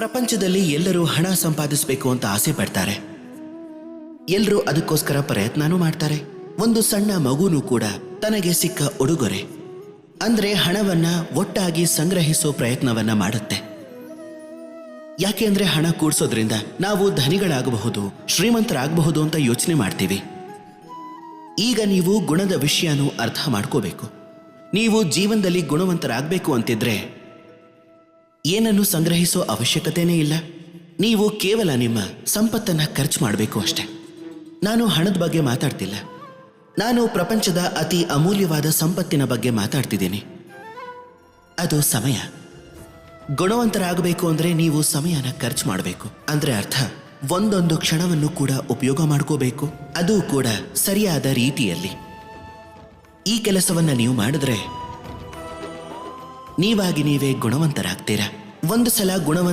ಪ್ರಪಂಚದಲ್ಲಿ ಎಲ್ಲರೂ ಹಣ ಸಂಪಾದಿಸಬೇಕು ಅಂತ ಆಸೆ ಪಡ್ತಾರೆ. ಎಲ್ಲರೂ ಅದಕ್ಕೋಸ್ಕರ ಪ್ರಯತ್ನನೂ ಮಾಡ್ತಾರೆ. ಒಂದು ಸಣ್ಣ ಮಗುನೂ ಕೂಡ ತನಗೆ ಸಿಕ್ಕ ಉಡುಗೊರೆ. ಅಂದ್ರೆ ಹಣವನ್ನ ಒಟ್ಟಾಗಿ ಸಂಗ್ರಹಿಸೋ ಪ್ರಯತ್ನವನ್ನ ಮಾಡುತ್ತೆ. ಯಾಕೆ ಅಂದ್ರೆ ಹಣ ಕೂಡ್ಸೋದ್ರಿಂದ ನಾವು ಧನಿಗಳಾಗಬಹುದು, ಶ್ರೀಮಂತರಾಗಬಹುದು ಅಂತ ಯೋಚನೆ ಮಾಡ್ತೀವಿ. ಈಗ ನೀವು ಗುಣದ ವಿಷಯನೂ ಅರ್ಥ ಮಾಡ್ಕೋಬೇಕು. ನೀವು ಜೀವನದಲ್ಲಿ ಗುಣವಂತರಾಗಬೇಕು ಅಂತಿದ್ರೆ ಏನನ್ನು ಸಂಗ್ರಹಿಸೋ ಅವಶ್ಯಕತೆನೇ ಇಲ್ಲ. ನೀವು ಕೇವಲ ನಿಮ್ಮ ಸಂಪತ್ತನ್ನ ಖರ್ಚು ಮಾಡಬೇಕು ಅಷ್ಟೆ. ನಾನು ಹಣದ ಬಗ್ಗೆ ಮಾತಾಡ್ತಿಲ್ಲ. ನಾನು ಪ್ರಪಂಚದ ಅತಿ ಅಮೂಲ್ಯವಾದ ಸಂಪತ್ತಿನ ಬಗ್ಗೆ ಮಾತಾಡ್ತಿದ್ದೀನಿ. ಅದು ಸಮಯ. ಗುಣವಂತರಾಗಬೇಕು ಅಂದ್ರೆ ನೀವು ಸಮಯನ ಖರ್ಚು ಮಾಡಬೇಕು. ಅಂದ್ರೆ ಅರ್ಥ, ಒಂದೊಂದು ಕ್ಷಣವನ್ನು ಕೂಡ ಉಪಯೋಗ ಮಾಡ್ಕೋಬೇಕು. ಅದು ಕೂಡ ಸರಿಯಾದ ರೀತಿಯಲ್ಲಿ. ಈ ಕೆಲಸವನ್ನ ನೀವು ಮಾಡಿದ್ರೆ ನೀವಾಗಿ ನೀವೇ ಗುಣವಂತರಾಗ್ತೀರಾ? ಒಂದು ಸಲ ಗುಣವಂತ